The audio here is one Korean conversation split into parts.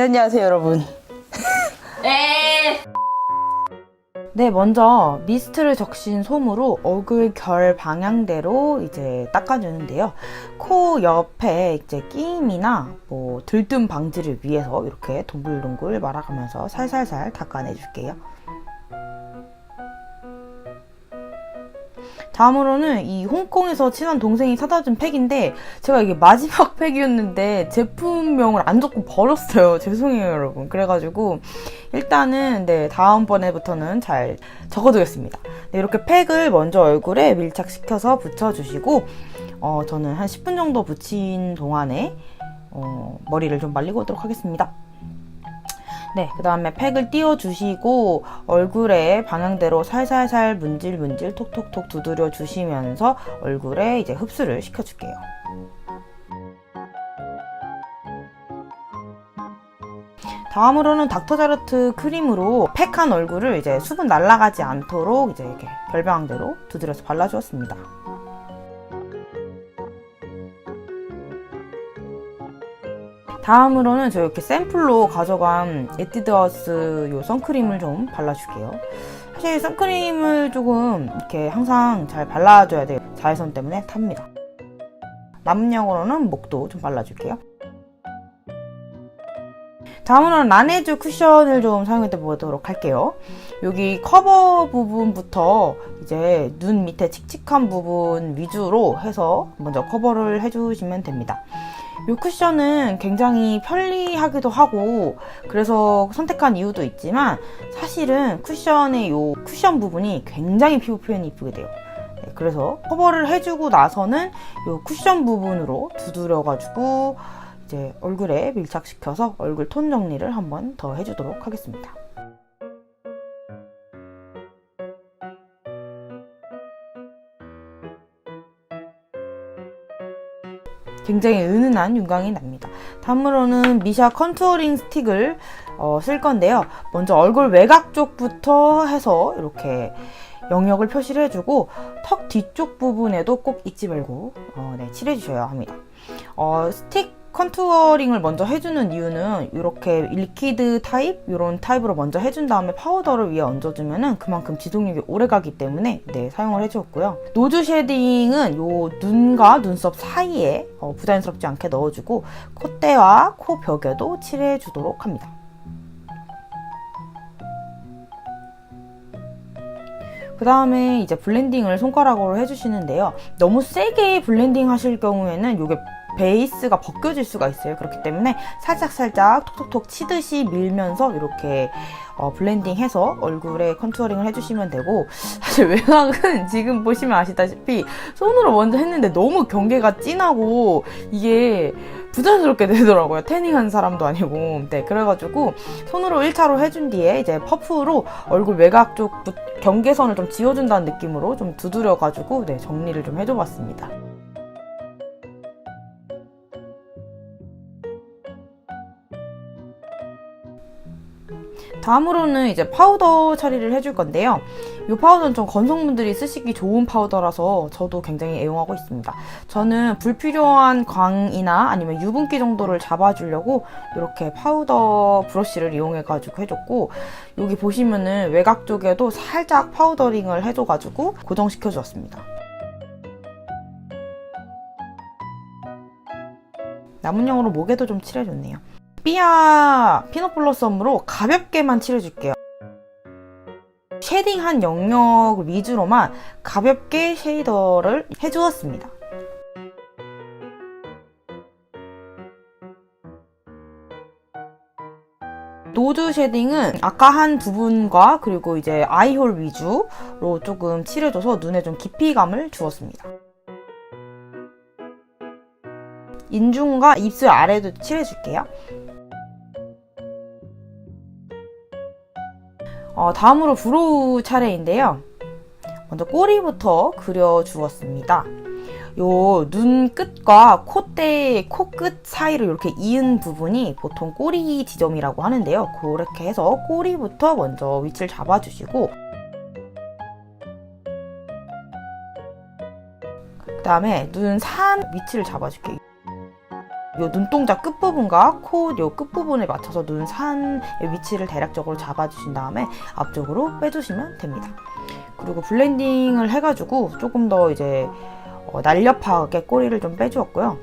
네, 안녕하세요, 여러분. 에 네, 먼저 미스트를 적신 솜으로 얼굴 결 방향대로 이제 닦아주는데요. 코 옆에 이제 끼임이나 뭐 들뜸 방지를 위해서 이렇게 동글동글 말아가면서 살살살 닦아내줄게요. 다음으로는 이 홍콩에서 친한 동생이 사다 준 팩인데 제가 이게 마지막 팩이었는데 제품명을 안 적고 버렸어요. 죄송해요, 여러분. 그래가지고 일단은 네 다음번에부터는 잘 적어두겠습니다. 네, 이렇게 팩을 먼저 얼굴에 밀착시켜서 붙여주시고 어, 저는 한 10분 정도 붙인 동안에 어, 머리를 좀 말리고 오도록 하겠습니다. 네, 그 다음에 팩을 띄워주시고 얼굴에 방향대로 살살살 문질문질 톡톡톡 두드려 주시면서 얼굴에 이제 흡수를 시켜줄게요. 다음으로는 닥터자르트 크림으로 팩한 얼굴을 이제 수분 날아가지 않도록 이제 이렇게 별방대로 두드려서 발라주었습니다. 다음으로는 저 이렇게 샘플로 가져간 에뛰드하우스 요 선크림을 좀 발라줄게요. 사실 선크림을 조금 이렇게 항상 잘 발라줘야 돼요. 자외선 때문에 탑니다. 남은 양으로는 목도 좀 발라줄게요. 다음으로는 라네즈 쿠션을 좀 사용해 보도록 할게요. 여기 커버 부분부터 이제 눈 밑에 칙칙한 부분 위주로 해서 먼저 커버를 해주시면 됩니다. 이 쿠션은 굉장히 편리하기도 하고 그래서 선택한 이유도 있지만 사실은 쿠션의 이 쿠션 부분이 굉장히 피부 표현이 이쁘게 돼요. 네, 그래서 커버를 해주고 나서는 이 쿠션 부분으로 두드려가지고 이제 얼굴에 밀착시켜서 얼굴 톤 정리를 한번 더 해주도록 하겠습니다. 굉장히 은은한 윤광이 납니다. 다음으로는 미샤 컨투어링 스틱을 어, 쓸 건데요. 먼저 얼굴 외곽 쪽부터 해서 이렇게 영역을 표시를 해주고 턱 뒤쪽 부분에도 꼭 잊지 말고 어, 네, 칠해주셔야 합니다. 어, 스틱 컨투어링을 먼저 해주는 이유는 이렇게 리퀴드 타입 이런 타입으로 먼저 해준 다음에 파우더를 위에 얹어주면은 그만큼 지속력이 오래 가기 때문에 네 사용을 해주었고요. 노즈 쉐딩은 요 눈과 눈썹 사이에 어, 부자연스럽지 않게 넣어주고 콧대와 코 벽에도 칠해주도록 합니다. 그 다음에 이제 블렌딩을 손가락으로 해주시는데요. 너무 세게 블렌딩 하실 경우에는 이게 베이스가 벗겨질 수가 있어요. 그렇기 때문에 살짝살짝 톡톡톡 치듯이 밀면서 이렇게 어, 블렌딩해서 얼굴에 컨투어링을 해주시면 되고 사실 외곽은 지금 보시면 아시다시피 손으로 먼저 했는데 너무 경계가 진하고 이게 부자연스럽게 되더라고요. 태닝한 사람도 아니고. 네, 그래가지고 손으로 1차로 해준 뒤에 이제 퍼프로 얼굴 외곽 쪽 경계선을 좀 지워준다는 느낌으로 좀 두드려가지고 네, 정리를 좀 해줘봤습니다. 다음으로는 이제 파우더 처리를 해줄 건데요. 이 파우더는 좀 건성분들이 쓰시기 좋은 파우더라서 저도 굉장히 애용하고 있습니다. 저는 불필요한 광이나 아니면 유분기 정도를 잡아주려고 이렇게 파우더 브러쉬를 이용해가지고 해줬고 여기 보시면은 외곽 쪽에도 살짝 파우더링을 해줘가지고 고정시켜 주었습니다. 남은 용으로 목에도 좀 칠해줬네요. 삐아 피넛 블러썸으로 가볍게만 칠해줄게요. 쉐딩한 영역 위주로만 가볍게 쉐이더를 해주었습니다. 노즈 쉐딩은 아까 한 부분과 그리고 이제 아이홀 위주로 조금 칠해줘서 눈에 좀 깊이감을 주었습니다. 인중과 입술 아래도 칠해줄게요. 어, 다음으로 브로우 차례인데요. 먼저 꼬리부터 그려주었습니다. 요 눈 끝과 콧대, 코끝 사이를 이렇게 이은 부분이 보통 꼬리 지점이라고 하는데요. 그렇게 해서 꼬리부터 먼저 위치를 잡아주시고 그 다음에 눈 산 위치를 잡아줄게요. 요 눈동자 끝부분과 코 요 끝부분에 맞춰서 눈 산의 위치를 대략적으로 잡아주신 다음에 앞쪽으로 빼주시면 됩니다. 그리고 블렌딩을 해가지고 조금 더 이제 어, 날렵하게 꼬리를 좀 빼주었고요.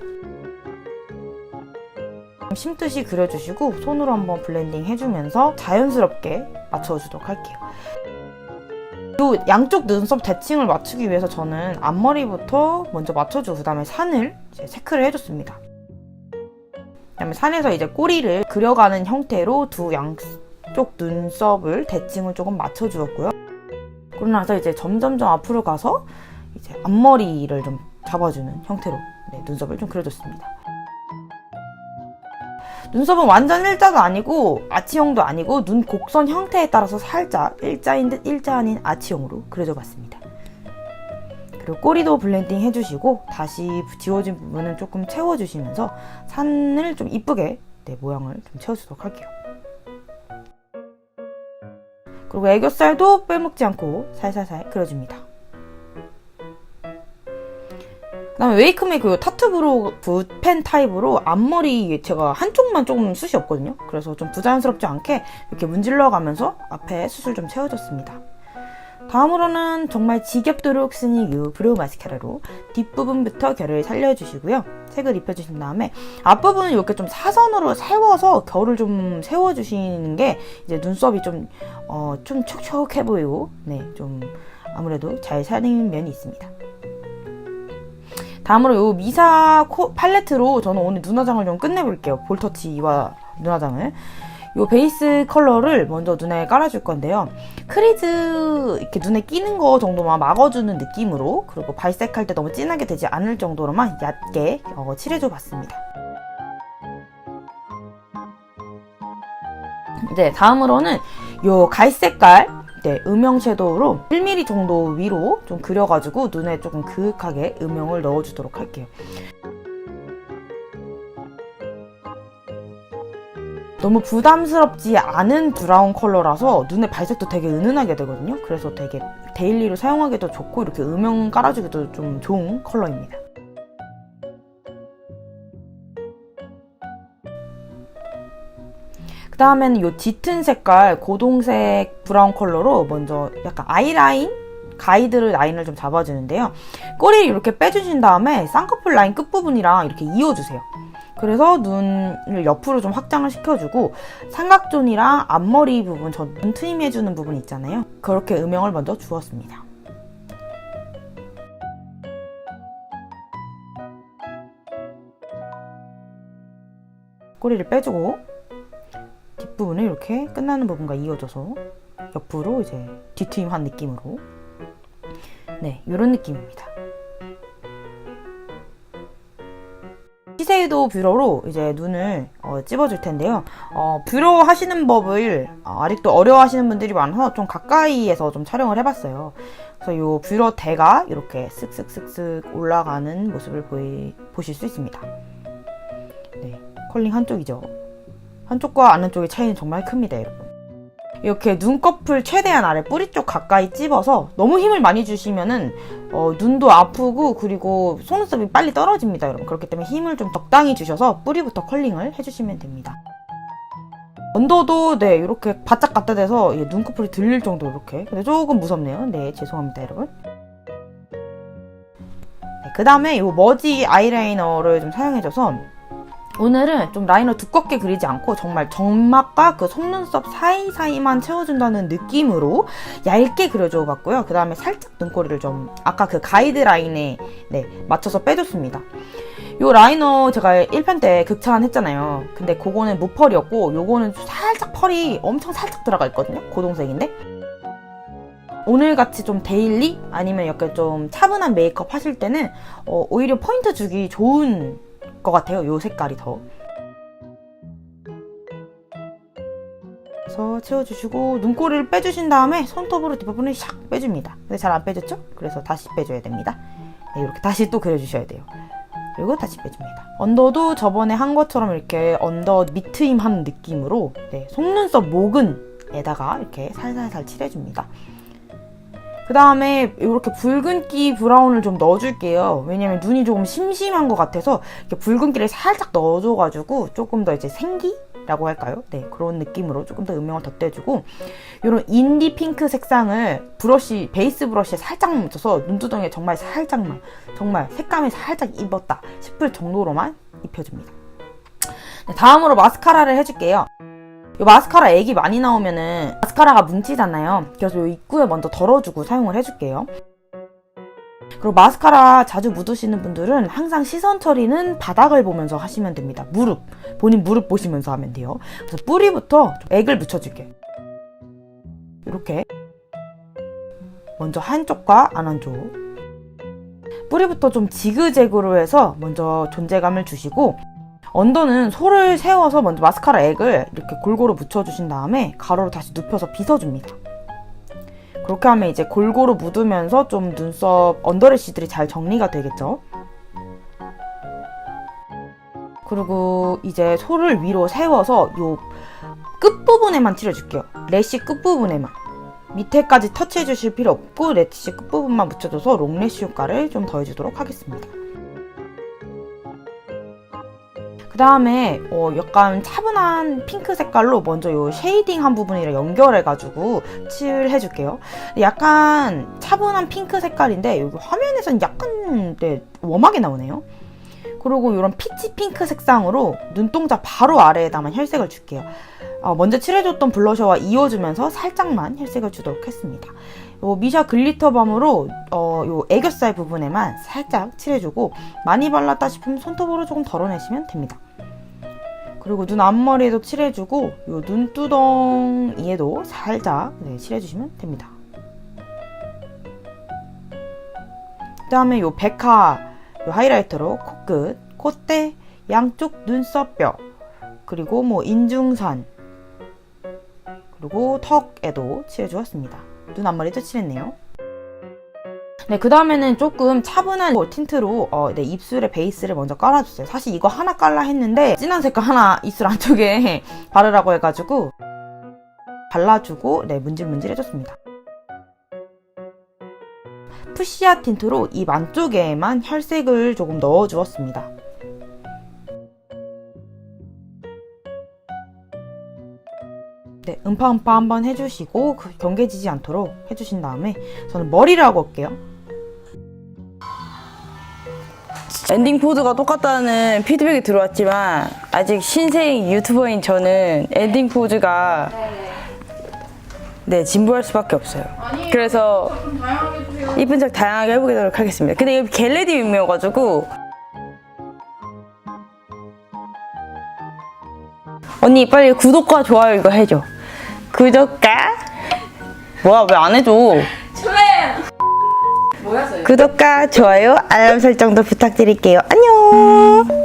심듯이 그려주시고 손으로 한번 블렌딩 해주면서 자연스럽게 맞춰주도록 할게요. 요 양쪽 눈썹 대칭을 맞추기 위해서 저는 앞머리부터 먼저 맞춰주고 그 다음에 산을 체크를 해줬습니다. 그다음에 산에서 이제 꼬리를 그려가는 형태로 두 양쪽 눈썹을 대칭을 조금 맞춰주었고요. 그러고 나서 이제 점점점 앞으로 가서 이제 앞머리를 좀 잡아주는 형태로 네, 눈썹을 좀 그려줬습니다. 눈썹은 완전 일자가 아니고 아치형도 아니고 눈 곡선 형태에 따라서 살짝 일자인 듯 일자 아닌 아치형으로 그려줘 봤습니다. 그리고 꼬리도 블렌딩 해주시고 다시 지워진 부분은 조금 채워주시면서 산을 좀 이쁘게 네, 모양을 좀 채워주도록 할게요. 그리고 애교살도 빼먹지 않고 살살살 그려줍니다. 그 다음에 웨이크메이크 그 타투 브로 붓펜 타입으로 앞머리 제가 한쪽만 조금 숱이 없거든요. 그래서 좀 부자연스럽지 않게 이렇게 문질러 가면서 앞에 숱을 좀 채워줬습니다. 다음으로는 정말 지겹도록 쓰니 이 브로우 마스카라로 뒷부분부터 결을 살려주시고요. 색을 입혀주신 다음에 앞부분은 이렇게 좀 사선으로 세워서 결을 좀 세워주시는 게 이제 눈썹이 좀, 어, 좀 촉촉해 보이고, 네, 좀 아무래도 잘 사는 면이 있습니다. 다음으로 이 미사 코 팔레트로 저는 오늘 눈화장을 좀 끝내볼게요. 볼터치와 눈화장을. 이 베이스 컬러를 먼저 눈에 깔아줄 건데요. 크리즈 이렇게 눈에 끼는 거 정도만 막아주는 느낌으로 그리고 발색할 때 너무 진하게 되지 않을 정도로만 얕게 어, 칠해줘 봤습니다. 네, 다음으로는 요 갈색깔 네, 음영 섀도우로 1mm 정도 위로 좀 그려가지고 눈에 조금 그윽하게 음영을 넣어주도록 할게요. 너무 부담스럽지 않은 브라운 컬러라서 눈에 발색도 되게 은은하게 되거든요. 그래서 되게 데일리로 사용하기도 좋고 이렇게 음영 깔아주기도 좀 좋은 컬러입니다. 그 다음에는 이 짙은 색깔 고동색 브라운 컬러로 먼저 약간 아이라인 가이드를 라인을 좀 잡아주는데요. 꼬리를 이렇게 빼주신 다음에 쌍꺼풀 라인 끝부분이랑 이렇게 이어주세요. 그래서 눈을 옆으로 좀 확장을 시켜주고 삼각존이랑 앞머리 부분, 저 눈 트임해주는 부분 있잖아요. 그렇게 음영을 먼저 주었습니다. 꼬리를 빼주고 뒷부분을 이렇게 끝나는 부분과 이어져서 옆으로 이제 뒤트임한 느낌으로 네 이런 느낌입니다. 시세이도 뷰러로 이제 눈을 어, 찝어줄 텐데요. 어, 뷰러 하시는 법을 어, 아직도 어려워하시는 분들이 많아서 좀 가까이에서 좀 촬영을 해봤어요. 그래서 이 뷰러 대가 이렇게 쓱쓱쓱쓱 올라가는 모습을 보이, 보실 수 있습니다. 네, 컬링 한쪽이죠. 한쪽과 아는 쪽의 차이는 정말 큽니다, 여러분. 이렇게 눈꺼풀 최대한 아래 뿌리 쪽 가까이 찝어서 너무 힘을 많이 주시면은 어, 눈도 아프고 그리고 속눈썹이 빨리 떨어집니다, 여러분. 그렇기 때문에 힘을 좀 적당히 주셔서 뿌리부터 컬링을 해주시면 됩니다. 언더도 네 이렇게 바짝 갖다 대서 예, 눈꺼풀이 들릴 정도 이렇게 근데 조금 무섭네요. 네 죄송합니다, 여러분. 네, 그 다음에 이 머지 아이라이너를 좀 사용해줘서 오늘은 좀 라이너 두껍게 그리지 않고 정말 점막과 그 속눈썹 사이사이만 채워준다는 느낌으로 얇게 그려줘 봤고요. 그 다음에 살짝 눈꼬리를 좀 아까 그 가이드 라인에 네, 맞춰서 빼줬습니다. 요 라이너 제가 1편 때 극찬 했잖아요. 근데 그거는 무펄이었고 요거는 살짝 펄이 엄청 살짝 들어가 있거든요. 고동색인데. 오늘 같이 좀 데일리 아니면 약간 좀 차분한 메이크업 하실 때는 어, 오히려 포인트 주기 좋은 것 같아요. 요 색깔이 더. 그래서 채워주시고 눈꼬리를 빼주신 다음에 손톱으로 뒷부분을 샥 빼줍니다. 근데 잘 안 빼졌죠? 그래서 다시 빼줘야 됩니다. 네, 이렇게 다시 또 그려주셔야 돼요. 그리고 다시 빼줍니다. 언더도 저번에 한 것처럼 이렇게 언더 밑트임한 느낌으로 네, 속눈썹 모근에다가 이렇게 살살살 칠해줍니다. 그 다음에 이렇게 붉은기 브라운을 좀 넣어줄게요. 왜냐면 눈이 조금 심심한 것 같아서 이렇게 붉은기를 살짝 넣어줘가지고 조금 더 이제 생기 라고 할까요? 네, 그런 느낌으로 조금 더 음영을 덧대주고 이런 인디 핑크 색상을 브러쉬, 베이스 브러쉬에 살짝만 묻혀서 눈두덩이에 정말 살짝만, 정말 색감이 살짝 입었다 싶을 정도로만 입혀줍니다. 네, 다음으로 마스카라를 해줄게요. 이 마스카라 액이 많이 나오면은 마스카라가 뭉치잖아요. 그래서 이 입구에 먼저 덜어주고 사용을 해줄게요. 그리고 마스카라 자주 묻으시는 분들은 항상 시선 처리는 바닥을 보면서 하시면 됩니다. 무릎, 본인 무릎 보시면서 하면 돼요. 그래서 뿌리부터 좀 액을 묻혀줄게요. 이렇게 먼저 한쪽과 안 한쪽 뿌리부터 좀 지그재그로 해서 먼저 존재감을 주시고 언더는 소를 세워서 먼저 마스카라 액을 이렇게 골고루 묻혀주신 다음에 가로로 다시 눕혀서 빗어줍니다. 그렇게 하면 이제 골고루 묻으면서 좀 눈썹 언더래쉬들이 잘 정리가 되겠죠. 그리고 이제 소를 위로 세워서 요 끝부분에만 칠해줄게요. 래쉬 끝부분에만. 밑에까지 터치해 주실 필요 없고 래쉬 끝부분만 묻혀줘서 롱래쉬 효과를 좀 더해주도록 하겠습니다. 그 다음에 어, 약간 차분한 핑크 색깔로 먼저 요 쉐이딩 한 부분이랑 연결해가지고 칠해줄게요. 약간 차분한 핑크 색깔인데 여기 화면에서는 약간 네, 웜하게 나오네요. 그리고 이런 피치 핑크 색상으로 눈동자 바로 아래에다만 혈색을 줄게요. 어, 먼저 칠해줬던 블러셔와 이어주면서 살짝만 혈색을 주도록 했습니다. 요 미샤 글리터 밤으로 어, 요 애교살 부분에만 살짝 칠해주고 많이 발랐다 싶으면 손톱으로 조금 덜어내시면 됩니다. 그리고 눈 앞머리에도 칠해주고 요 눈두덩이에도 살짝 네, 칠해주시면 됩니다. 그 다음에 요 백화 요 하이라이터로 코끝, 콧대, 양쪽 눈썹뼈 그리고 뭐 인중선 그리고 턱에도 칠해주었습니다. 눈 앞머리도 칠했네요. 네, 그 다음에는 조금 차분한 뭐 틴트로 어, 네, 입술에 베이스를 먼저 깔아줬어요. 사실 이거 하나 깔라 했는데 진한 색깔 하나 입술 안쪽에 바르라고 해가지고 발라주고 네, 문질문질 해줬습니다. 푸시아 틴트로 입 안쪽에만 혈색을 조금 넣어주었습니다. 네, 음파음파 한번 해주시고 그 경계지지 않도록 해주신 다음에 저는 머리를 하고 올게요. 엔딩 포즈가 똑같다는 피드백이 들어왔지만 아직 신생 유튜버인 저는 엔딩 포즈가 네 진부할 수밖에 없어요. 그래서 이쁜 척 다양하게 해보도록 하겠습니다. 근데 여기 겟레디 밈이어가지고 언니 빨리 구독과 좋아요 이거 해줘. 구독과 뭐야 왜 안 해줘? 구독과 좋아요, 알람 설정도 부탁드릴게요. 안녕!